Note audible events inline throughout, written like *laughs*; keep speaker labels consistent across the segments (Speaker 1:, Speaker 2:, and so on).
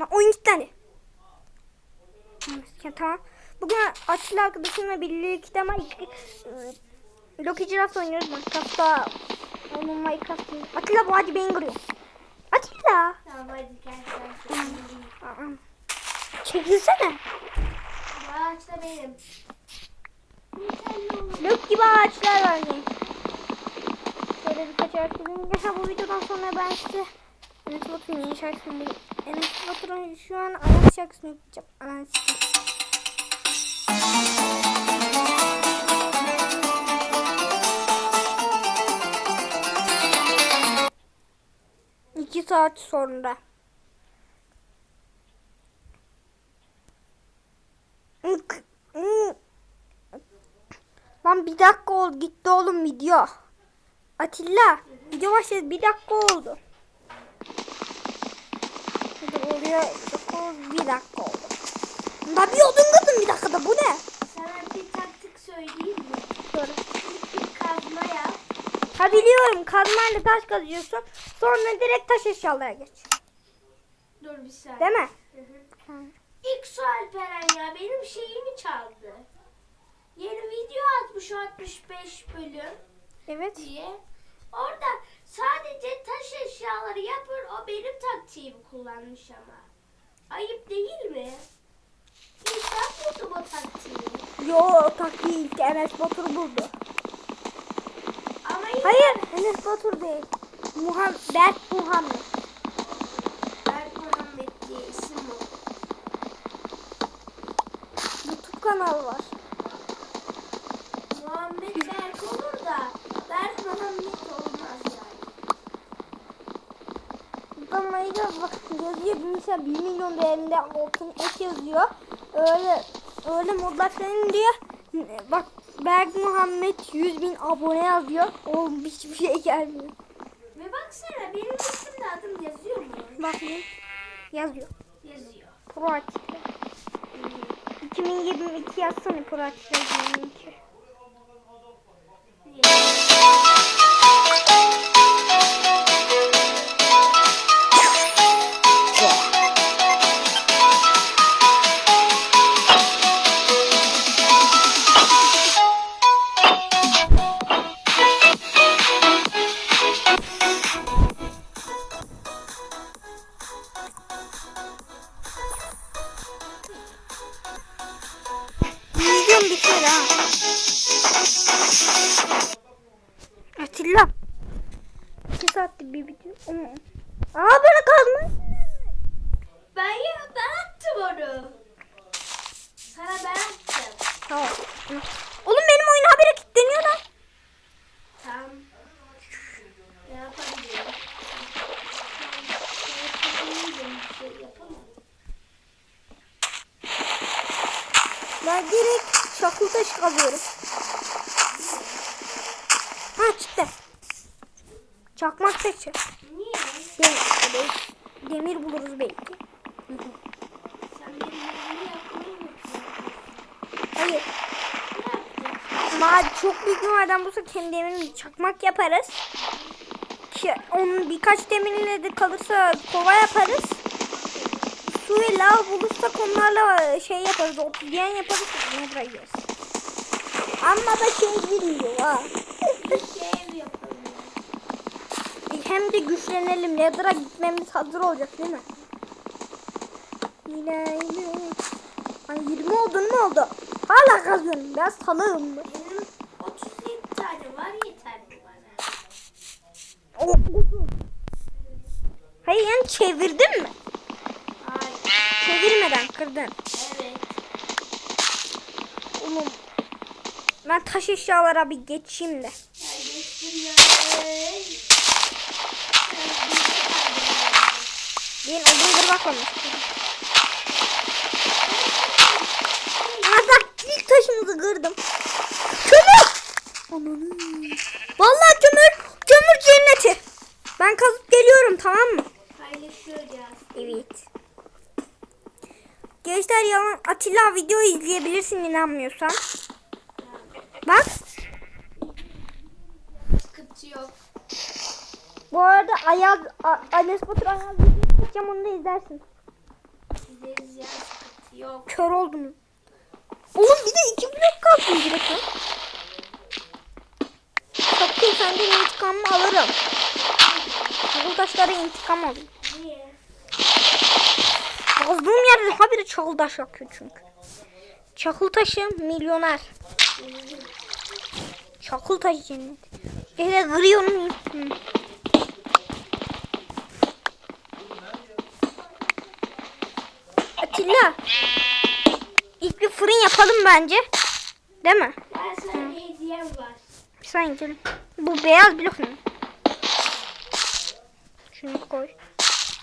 Speaker 1: Lan oyun kilitlendi. Ya, tamam. Bugün Atilla arkadaşımla birlikte ama iki, Loki Giraffe oynuyoruz. Minecraft'ta onun Minecraft'ın. Atilla bu hadi beni kırıyor. Atilla.
Speaker 2: Tamam hadi gel
Speaker 1: Çekilsene.
Speaker 2: Bu ağaç da benim.
Speaker 1: Lök gibi ağaçlar var. Şöyle birkaç ağaç dedim. Bu videodan sonra ben size Enes Batur'un yeni şarkısını Enes Batur'un şu an Anas şarkısını yapacağım. Anas İki saat sonra. Lan bir dakika oldu gitti oğlum video. Atilla video başladı bir dakika oldu. Oluyor bir dakika oldu bir dakika oldu. Lan bir odun kırdın bir dakikada bu ne?
Speaker 2: Sana bir taktik söyleyeyim mi?
Speaker 1: Şöyle.
Speaker 2: Bir kazma yap.
Speaker 1: Ha biliyorum kazmayla taş kazıyorsun. Sonra direkt taş eşyalara geç.
Speaker 2: Dur bir saniye.
Speaker 1: Değil mi?
Speaker 2: Hı hı. İlk su Alperen ya benim şeyimi çaldı. Yeni video atmış 65 bölüm
Speaker 1: Evet.
Speaker 2: diye. Orada sadece taş eşyaları yapıyor. O benim taktiğimi kullanmış ama. Ayıp değil mi? İlk ben buldum o taktiği.
Speaker 1: Yo o taktiği ilk Enes Batur buldu.
Speaker 2: Ama yine
Speaker 1: Hayır Enes Batur değil. Muhammed, Berk Muhammed.
Speaker 2: Berk Muhammed diye isim o.
Speaker 1: YouTube kanalı var.
Speaker 2: Muhammed Berk olur da Berk Muhammed olmaz yani.
Speaker 1: Bamayı da bak yazıyor mesela 1 milyon değerinde altın et yazıyor. Öyle öyle modlaşların diyor. Bak Berk Muhammed 100 bin abone yazıyor. Oğlum hiçbir şey gelmiyor.
Speaker 2: Ve baksana benim üstümde adım yazıyor mu?
Speaker 1: Bakayım. Yazıyor.
Speaker 2: Yazıyor.
Speaker 1: Pro Atilla. 2022 yazsana Pro Atilla 2022. Atilla. İki saatte bir. Ama- Aa bana kazma.
Speaker 2: Ben ya ben attım onu. Sana ben attım.
Speaker 1: Tamam. Oğlum benim oyun haberi kilitleniyor lan.
Speaker 2: Tamam. Ne yapabilirim?
Speaker 1: Ben direkt çakıl taş kazıyorum. Ha çıktı. Çakmak taşı.
Speaker 2: Niye?
Speaker 1: Demir. Demir buluruz belki. Hayır. Maden çok büyük bir maden bulsa kendi demirimizi çakmak yaparız. Ki onun birkaç demirle de kalırsa kova yaparız. Su ve lav bulursak onlarla şey yaparız. Obsidiyen yaparız. Bırakıyoruz. Ama da şey girmiyor ha.
Speaker 2: Bir şey ev yapalım.
Speaker 1: Hem de güçlenelim. Nether'a gitmemiz hazır olacak değil mi? Yine yine. Ay 20 oldun mu oldu? Hala kazıyorum. Ben salığım.
Speaker 2: Benim 37 tane var yeter mi bana?
Speaker 1: O- Hayır yani çevirdin mi?
Speaker 2: Hayır.
Speaker 1: Çevirmeden kırdın.
Speaker 2: Evet.
Speaker 1: Oğlum. Ben taş eşyalara bir geçeyim de.
Speaker 2: Ya geçtim ya. Ey. Sen bir şey kaybettin.
Speaker 1: Yeni olmuş. Hatta ilk taşımızı kırdım. Kömür! Ananı. Vallahi kömür. Kömür cenneti. Ben kazıp geliyorum tamam mı?
Speaker 2: Paylaşacağız.
Speaker 1: Evet. Gençler yalan Atilla video izleyebilirsin inanmıyorsan. Bak.
Speaker 2: Sıkıntı yok.
Speaker 1: Bu arada Ayaz, A- Enes Batur Ayaz videosu çekeceğim onu da izlersin.
Speaker 2: gideriz ya sıkıntı yok.
Speaker 1: Kör oldum. Oğlum bir de iki blok kaldı direkt. Sakın senden intikamımı alırım. Çakıl taşları intikam alayım.
Speaker 2: Niye?
Speaker 1: Yazdığım yerde habire çakıl taş yakıyor çünkü. Çakıl taşı milyoner. Çakıl taşı cennet. Hele kırıyorum. Hı. Atilla. İlk bir fırın yapalım bence. Değil mi?
Speaker 2: Ben sana bir hediyem var.
Speaker 1: Bir saniye gidelim. Bu beyaz blok mu? Şunu koy.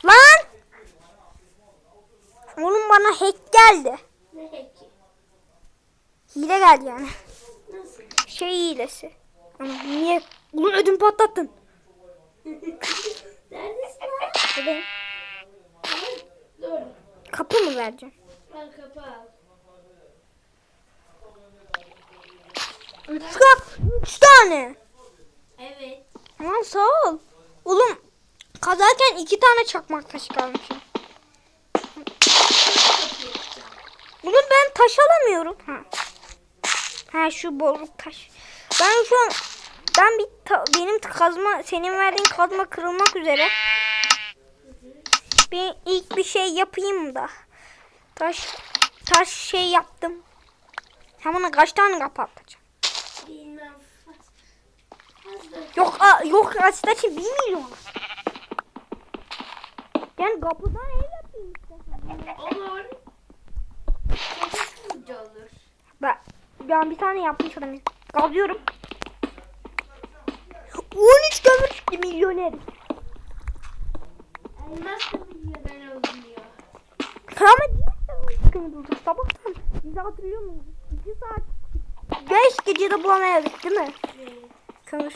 Speaker 1: Lan! Oğlum bana hack geldi.
Speaker 2: Ne peki?
Speaker 1: Hile geldi yani.
Speaker 2: Nasıl?
Speaker 1: Şey hilesi. Ama niye? Ulan ödüm patlattın. *laughs*
Speaker 2: Neredesin lan? Ama Dur.
Speaker 1: Kapı mı vereceğim?
Speaker 2: Al kapı al.
Speaker 1: Üç, kap, üç tane.
Speaker 2: Evet.
Speaker 1: Aman sağ ol. Oğlum kazarken iki tane çakmak taşı kalmışım. Oğlum ben taş alamıyorum. Ha. Ha şu boruk taş. Ben şu an ben bir ta- benim kazma senin verdiğin kazma kırılmak üzere. Ben ilk bir şey yapayım da. Taş taş şey yaptım. Hemen kaç tane kapatacağım?
Speaker 2: Bilmem.
Speaker 1: Yok a, yok aslında bir milyon. Yani kapıdan ev yapayım istersen.
Speaker 2: Olur. Çok olur.
Speaker 1: Ben, ben bir tane yapmış adamım. Kazıyorum. 13 kömür çıktı milyoner.
Speaker 2: Oluyor.
Speaker 1: Kıyamet kömür bulduk sabahtan. Bizi hatırlıyor musunuz? 2 saat. 5 gecede bulamayadık değil mi?
Speaker 2: Evet.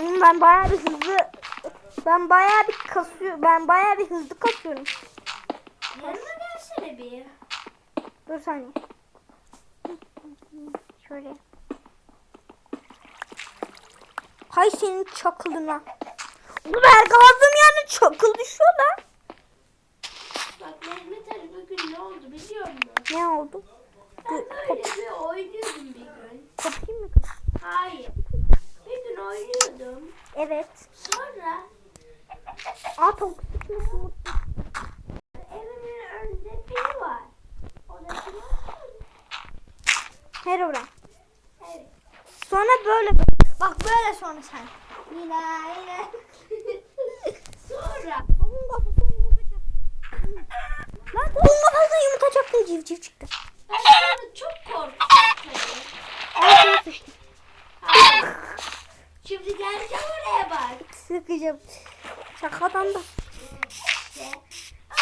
Speaker 1: Oğlum Ben bayağı bir hızlı ben bayağı bir kasıyor ben bayağı bir hızlı kasıyorum.
Speaker 2: Yanıma gelsene bir.
Speaker 1: Dur saniye. Şöyle. Hay senin çakılına. Her kazdığım yerine çakıl düşüyor lan.
Speaker 2: Mehmet Ali bugün ne oldu biliyor musun?
Speaker 1: Ne oldu?
Speaker 2: Ben böyle bir oynuyordum bir gün.
Speaker 1: Kopayım mı?
Speaker 2: Hayır. Bir gün oynuyordum.
Speaker 1: Evet.
Speaker 2: Sonra
Speaker 1: Aa toksik mutlu.
Speaker 2: evimin önünde biri var. O da kim?
Speaker 1: Herobrine.
Speaker 2: Evet.
Speaker 1: Sonra böyle. Bak böyle sonra sen. Yine yine.
Speaker 2: Sonra
Speaker 1: Tavuğun kafasına yumurta çaktın. Lan tavuğun kafasına yumurta çaktın civciv çıktı.
Speaker 2: sonra çok korktum tabii.
Speaker 1: Ağzına sıçtı.
Speaker 2: Hayır. Şimdi geleceğim oraya bak.
Speaker 1: Sıkacağım. Şakadan da.
Speaker 2: İşte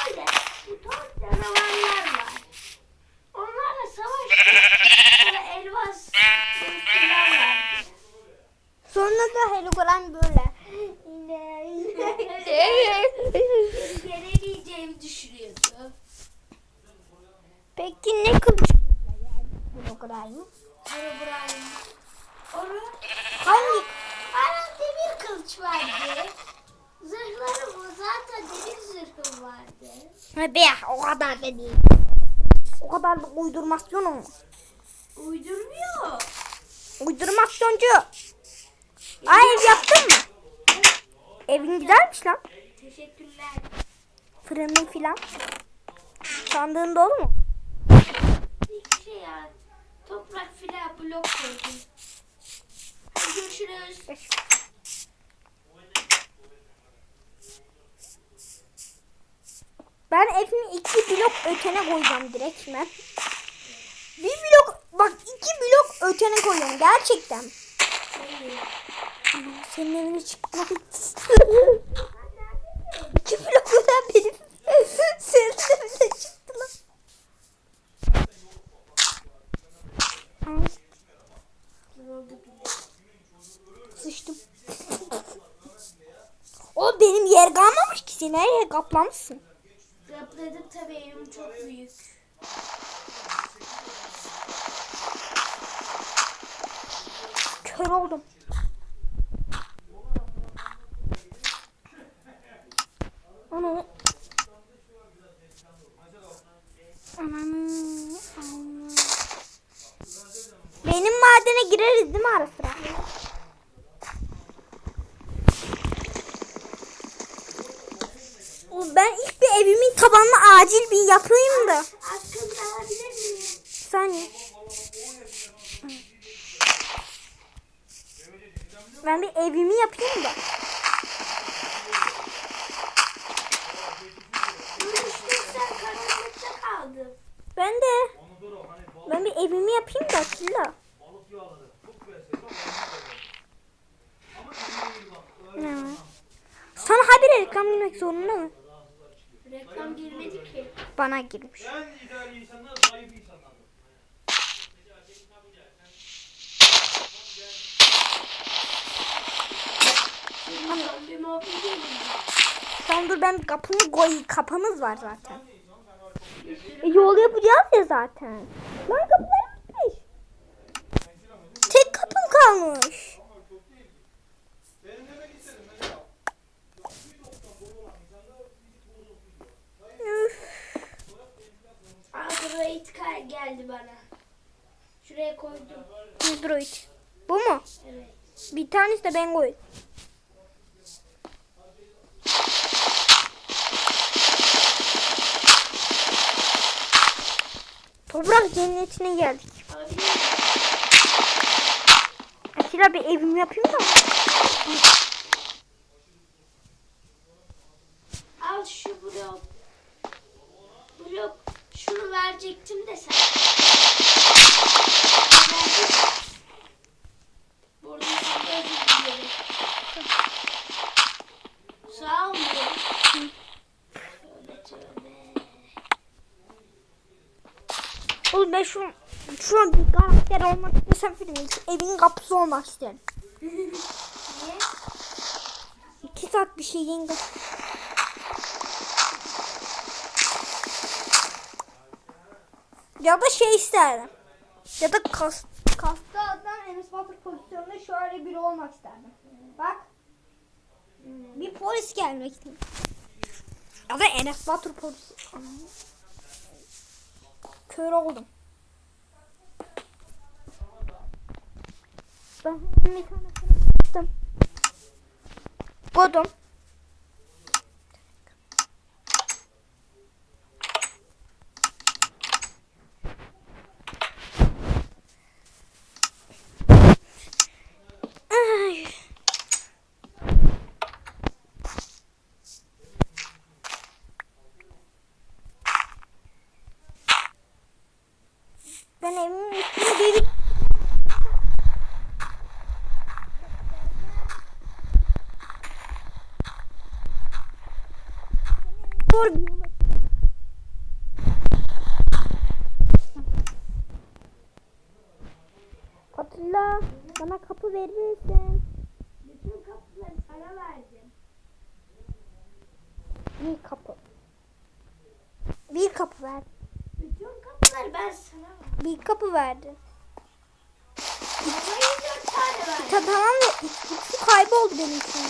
Speaker 2: öyle bu top canavarlar var. Onlarla savaştık. Sonra elmas.
Speaker 1: Sonra da Herobrine böyle. *laughs* Yine yine.
Speaker 2: Geri gelemeyeceğimi düşünüyordu.
Speaker 1: Peki ne kılıç? Herobrine.
Speaker 2: Herobrine. Onu
Speaker 1: Hangi?
Speaker 2: bana demir kılıç vardı. Zırhlarım o zaten demir zırhım vardı.
Speaker 1: Ha be o kadar da değil. O kadar da uydurmasyon olmaz.
Speaker 2: Uydurmuyor.
Speaker 1: Uydurmasyoncu. Ay ev yaptın mı? Evin güzelmiş lan.
Speaker 2: Teşekkürler.
Speaker 1: Fırının filan. Sandığın dolu mu?
Speaker 2: Şey ya. Toprak filan blok koydum. Hadi görüşürüz.
Speaker 1: Ben evimi iki blok ötene koyacağım direkt ben. Bir blok bak iki blok ötene koyuyorum gerçekten. Senin evine çıkmak İki *laughs* sen kaplamışsın.
Speaker 2: Kapladım tabii evim çok büyük.
Speaker 1: Kör oldum. Onu Ananı Benim madene gireriz değil mi ara sıra? Acil bir yapayım da.
Speaker 2: Askım alabilir miyim?
Speaker 1: Bir saniye. Ben bir evimi yapayım da. Ben de. Ben bir evimi yapayım da Atilla. Sana habire reklam girmek zorunda mı?
Speaker 2: Reklam girmedi ki.
Speaker 1: Bana girmiş.
Speaker 3: En ideal
Speaker 2: zombi mobil değilim.
Speaker 1: Tamam dur ben bir kapımı koyayım. Kapımız var zaten. E, yol yapacağız ya zaten. Lan kapılar bitmiş. Tek kapım kalmış.
Speaker 3: Benim demek istedim mesela.
Speaker 1: Üf.
Speaker 2: Android kar geldi bana. Şuraya koydum.
Speaker 1: Android. Bu mu?
Speaker 2: Evet.
Speaker 1: Bir tanesi de ben koyayım. Toprak cennetine geldik. Atilla bir evimi yapayım da.
Speaker 2: Al şu blok. Blok. Şunu verecektim de sen. Verdin. Burada sana özür dilerim. Sağ ol. Tövbe tövbe.
Speaker 1: Oğlum ben şu, şu an bir karakter olmak istesem filmin şu evin kapısı olmak isterim.
Speaker 2: Niye?
Speaker 1: İki saat bir şeyin kapısı. Ya da şey isterdim. Ya da kas, kasta adam Enes Batur pozisyonunda şöyle biri olmak isterdim. Bak. Bir polis gelmek istedim. Ya da Enes Batur pozisyonu. Kör oldum. Ben bir tane yaptım. Kodum. Ay. Ben evimin üstüne bir Atilla bana kapı verir misin?
Speaker 2: Bütün kapıları sana verdim.
Speaker 1: Bir kapı. Bir kapı ver.
Speaker 2: Bütün kapıları ben sana verdim.
Speaker 1: Bir kapı verdin.
Speaker 2: Bana dört tane verdim.
Speaker 1: Ta tamam da ikisi kayboldu benim için.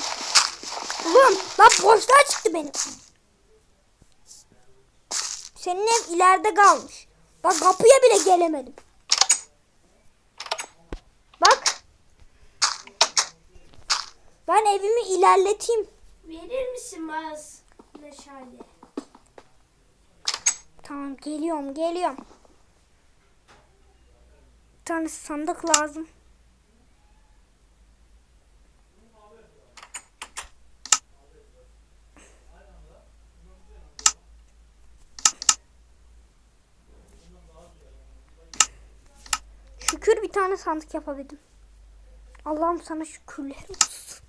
Speaker 1: Oğlum lan boşluğa çıktı benim. Senin ev ileride kalmış. Bak kapıya bile gelemedim. Bak. Ben evimi ilerleteyim.
Speaker 2: Verir misin baz meşale?
Speaker 1: Tamam geliyorum geliyorum. Bir tane sandık lazım. Şükür bir tane sandık yapabildim. Allah'ım sana şükürler olsun.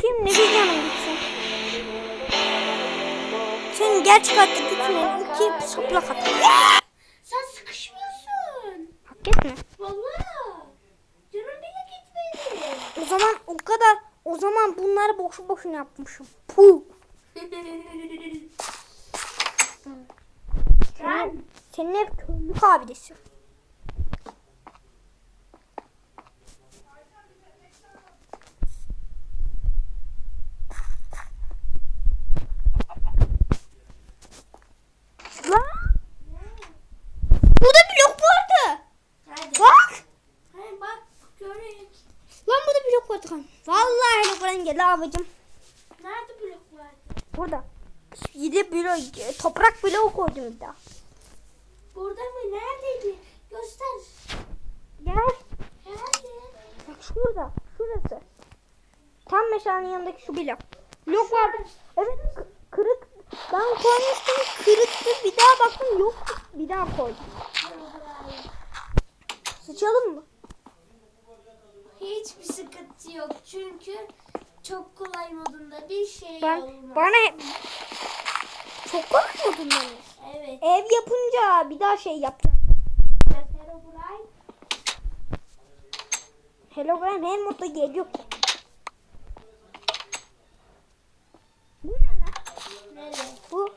Speaker 1: Şimdi bir canım gitsin. Senin gerçek hayatta gitmeyen iki şaplak atın. boşuna yapmışım. Puh.
Speaker 2: senin,
Speaker 1: senin hep köylük abidesi.
Speaker 2: Vallahi
Speaker 1: buranın gel abicim. Toprak bloğu koydum bir daha.
Speaker 2: Burada mı? Neredeydi? Göster.
Speaker 1: Gel.
Speaker 2: Nerede?
Speaker 1: Bak şurada. Şurası. Tam meşalenin yanındaki şu blok. Blok var. Evet kırık. Ben koymuştum kırıktı. Bir daha baktım yok. Bir daha koydum. Sıçalım mı?
Speaker 2: Hiçbir sıkıntı yok çünkü çok kolay modunda bir şey
Speaker 1: Ben
Speaker 2: olmaz.
Speaker 1: bana çok korkuyordum ben.
Speaker 2: Evet.
Speaker 1: Ev yapınca bir daha şey yapacağım.
Speaker 2: Herobrine
Speaker 1: Hologram her modda geliyor ki. Bu ne lan?
Speaker 2: nerede?
Speaker 1: Bu.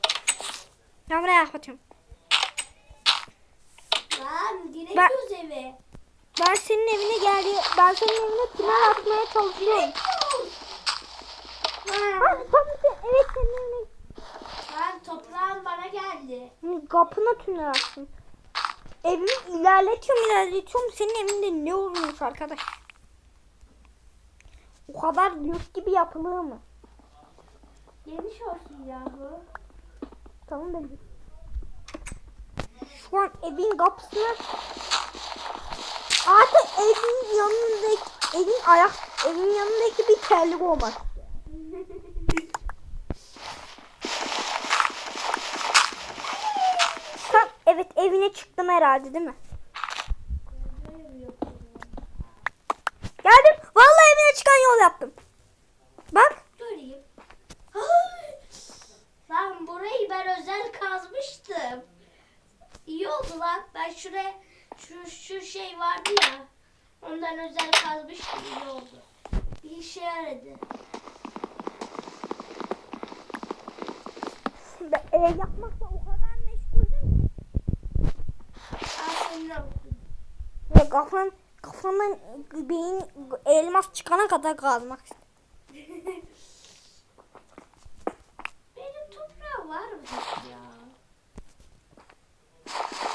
Speaker 1: Ben buraya yapacağım.
Speaker 2: Lan giremiyoruz eve.
Speaker 1: Ben senin evine geldi. Ben senin evine tünel atmaya çalışıyorum. Ha, tabii ki. Evet senin evine.
Speaker 2: Lan toprağın bana geldi.
Speaker 1: Kapına tünel attım. Evimi ilerletiyorum ilerletiyorum. Senin evinde ne olmuş arkadaş? O kadar yurt gibi yapılır mı?
Speaker 2: Geniş olsun yahu.
Speaker 1: Tamam ben. Şu an evin kapısına artık evin yanındaki evin ayak evin yanındaki bir terlik olmaz. Tam evine çıktım herhalde değil mi? Geldim. Vallahi evine çıkan yol yaptım. Bak.
Speaker 2: Göreyim. Lan burayı ben özel kazmıştım. İyi oldu lan. Ben şuraya şu, şu şey vardı ya. Ondan özel kazmıştım. iyi oldu. Bir işe yaradı.
Speaker 1: Ben ev yapmakla o kadar meşgulüm.
Speaker 2: Al senin olsun.
Speaker 1: Ve kafam kafamdan beyin elmas çıkana kadar kazmak. *laughs*
Speaker 2: Benim toprağım var mı ya?